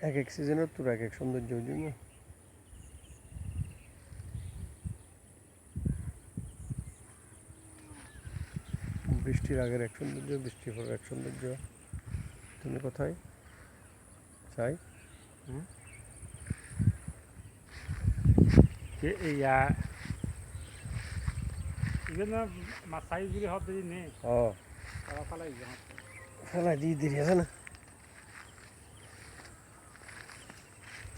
এক এক সিজনের তোর এক এক সৌন্দর্য ওই জন্য। বৃষ্টির আগের এক সৌন্দর্য বৃষ্টির পরের এক সৌন্দর্য। তুমি কোথায়? চাই। ইয়া যদি হব যদি নে। ও। ফালাই দিয়ে দেরি আছে না।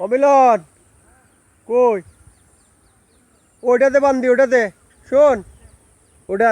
অমিলন কই? ওটাতে বান্ধি ওটাতে শোন। ওটা